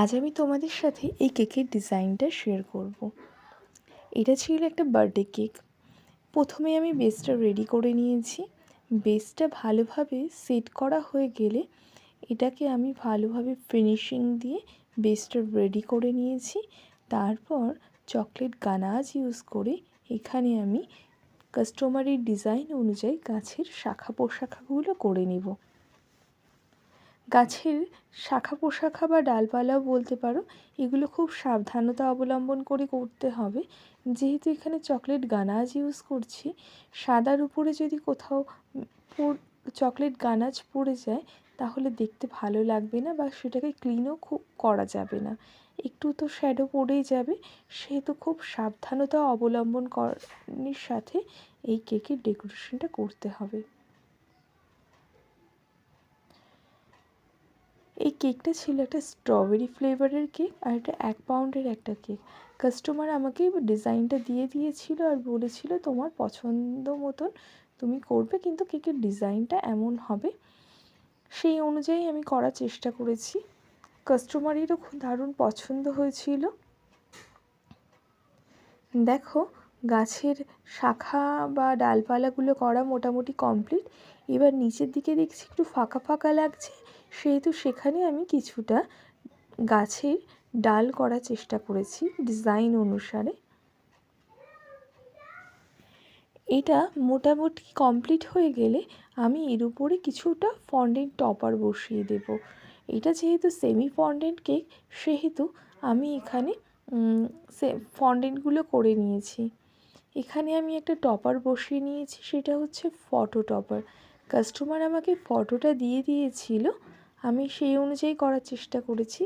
আজ আমি তোমাদের সাথে এই কেকের ডিজাইনটা শেয়ার করব। এটা ছিল একটা বার্থডে কেক প্রথমে আমি বেসটা রেডি করে নিয়েছি। বেসটা ভালোভাবে সেট করা হয়ে গেলে এটাকে আমি ভালোভাবে ফিনিশিং দিয়ে বেসটা রেডি করে নিয়েছি। তারপর চকলেট গানাজ ইউজ করে এখানে আমি কাস্টমারের ডিজাইন অনুযায়ী গাছের শাখা পোশাখাগুলো করে নিব। গাছের শাখা পোশাখা বা ডালপালাও বলতে পারো, এগুলো খুব সাবধানতা অবলম্বন করে করতে হবে। যেহেতু এখানে চকলেট গানাজ ইউজ করছি, সাদার উপরে যদি কোথাও চকলেট গানাজ পড়ে যায়, তাহলে দেখতে ভালো লাগবে না বা সেটাকে ক্লিনও খুব করা যাবে না। একটু তো শ্যাডো পড়েই যাবে, সেহেতু খুব সাবধানতা অবলম্বন করার সাথে এই কেকের ডেকোরেশনটা করতে হবে। এই কেকটা ছিল একটা স্ট্রবেরি ফ্লেভারের কেক আর এটা এক পাউন্ডের একটা কেক। কাস্টমার আমাকে ডিজাইনটা দিয়ে দিয়েছিল আর বলেছিল, তোমার পছন্দ মতন তুমি করবে, কিন্তু কেকের ডিজাইনটা এমন হবে। সেই অনুযায়ী আমি করার চেষ্টা করেছি। কাস্টমারেরও খুব দারুণ পছন্দ হয়েছিল। দেখো, গাছের শাখা বা ডালপালাগুলো করা মোটামুটি কমপ্লিট এবার নিচের দিকে দেখছি একটু ফাঁকা ফাঁকা লাগছে। সেহেতু সেখানে আমি কিছুটা গাছের ডাল করার চেষ্টা করেছি ডিজাইন অনুসারে। এটা মোটামুটি কমপ্লিট হয়ে গেলে আমি এর উপরে কিছুটা ফন্ডেন্ট টপার বসিয়ে দেব। এটা যেহেতু সেমি ফন্ডেন্ট কেক সেহেতু আমি এখানে সে ফন্ডেন্টগুলো করে নিয়েছি। এখানে আমি একটা টপার বসিয়ে নিয়েছি, সেটা হচ্ছে ফটো টপার কাস্টমার আমাকে ফটোটা দিয়ে দিয়েছিল। আমি সেই অনুযায়ী করার চেষ্টা করেছি।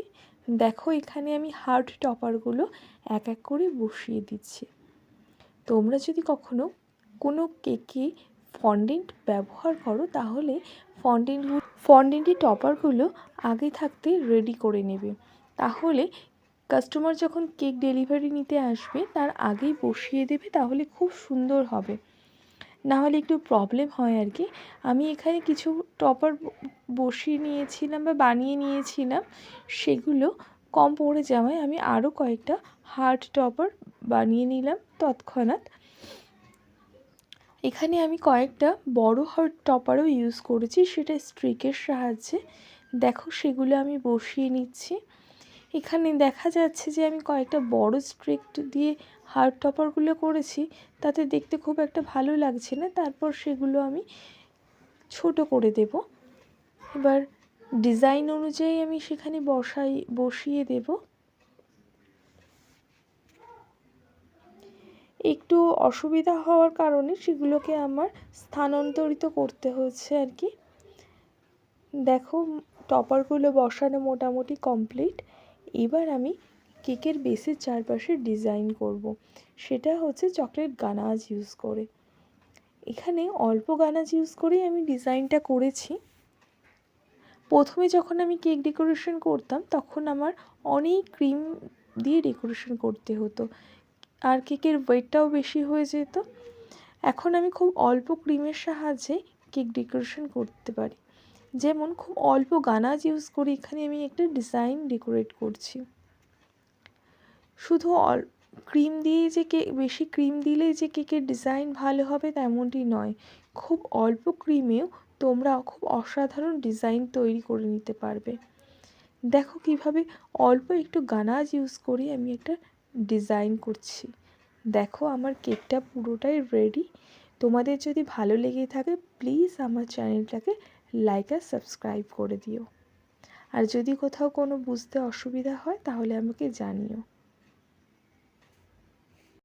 দেখো, এখানে আমি হার্ড টপারগুলো এক এক করে বসিয়ে দিচ্ছি। তোমরা যদি কখনো কোনো কেকে ফন্ডেন্ট ব্যবহার করো, তাহলে ফন্ডেন্ট ফন্ডেন্টের টপারগুলো আগে থাকতে রেডি করে নেবে। তাহলে কাস্টমার যখন কেক ডেলিভারি নিতে আসবে, তার আগেই বসিয়ে দেবে, তাহলে খুব সুন্দর হবে। না হলে একটু প্রবলেম হয় আর কি আমি এখানে কিছু টপার বসিয়ে নিয়েছিলাম বা বানিয়ে নিয়েছিলাম, সেগুলো কম পড়ে যাওয়ায় আমি আরও কয়েকটা হার্ড টপার বানিয়ে নিলাম তৎক্ষণাৎ। এখানে আমি কয়েকটা বড় হার্ড টপারও ইউজ করেছি, সেটা স্ট্রিকের সাহায্যে। দেখো, সেগুলো আমি বসিয়ে নিচ্ছি। এখানে দেখা যাচ্ছে যে আমি কয়েকটা বড় স্ট্রিক দিয়ে হার্ড টপারগুলো করেছি, তাতে দেখতে খুব একটা ভালো লাগছে না। তারপর সেগুলো আমি ছোট করে দেব। এবার ডিজাইন অনুযায়ী আমি সেখানে বসাই, বসিয়ে দেব। একটু অসুবিধা হওয়ার কারণে সেগুলোকে আমার স্থানান্তরিত করতে হচ্ছে আর কি। দেখো, টপারগুলো বসানো মোটামুটি কমপ্লিট। এবার আমি কেকের বেসের চারপাশে ডিজাইন করব। সেটা হচ্ছে চকলেট গানাজ ইউজ করে। এখানে অল্প গানাজ ইউজ করেই আমি ডিজাইনটা করেছি। প্রথমে যখন আমি কেক ডেকোরেশন করতাম, তখন আমার অনেক ক্রিম দিয়ে ডেকোরেশন করতে হতো। আর কেকের ওয়েটটাও বেশি হয়ে যেত। এখন আমি খুব অল্প ক্রিমের সাহায্যে কেক ডেকোরেশন করতে পারি। যেমন খুব অল্প গানাজ ইউজ করে এখানে আমি একটা ডিজাইন ডেকোরেট করছি। শুধু অল ক্রিম দিয়ে যে কেক বেশি ক্রিম দিলেই যে কেকের ডিজাইন ভালো হবে তেমনটি নয়। খুব অল্প ক্রিমেও তোমরা খুব অসাধারণ ডিজাইন তৈরি করে নিতে পারবে। দেখো কীভাবে অল্প একটু গানাজ ইউজ করে আমি একটা ডিজাইন করছি। দেখো আমার কেকটা পুরোটাই রেডি তোমাদের যদি ভালো লেগে থাকে প্লিজ আমার চ্যানেলটাকে লাইক আর সাবস্ক্রাইব করে দিও। আর যদি কোথাও কোনো বুঝতে অসুবিধা হয়, তাহলে আমাকে জানিও।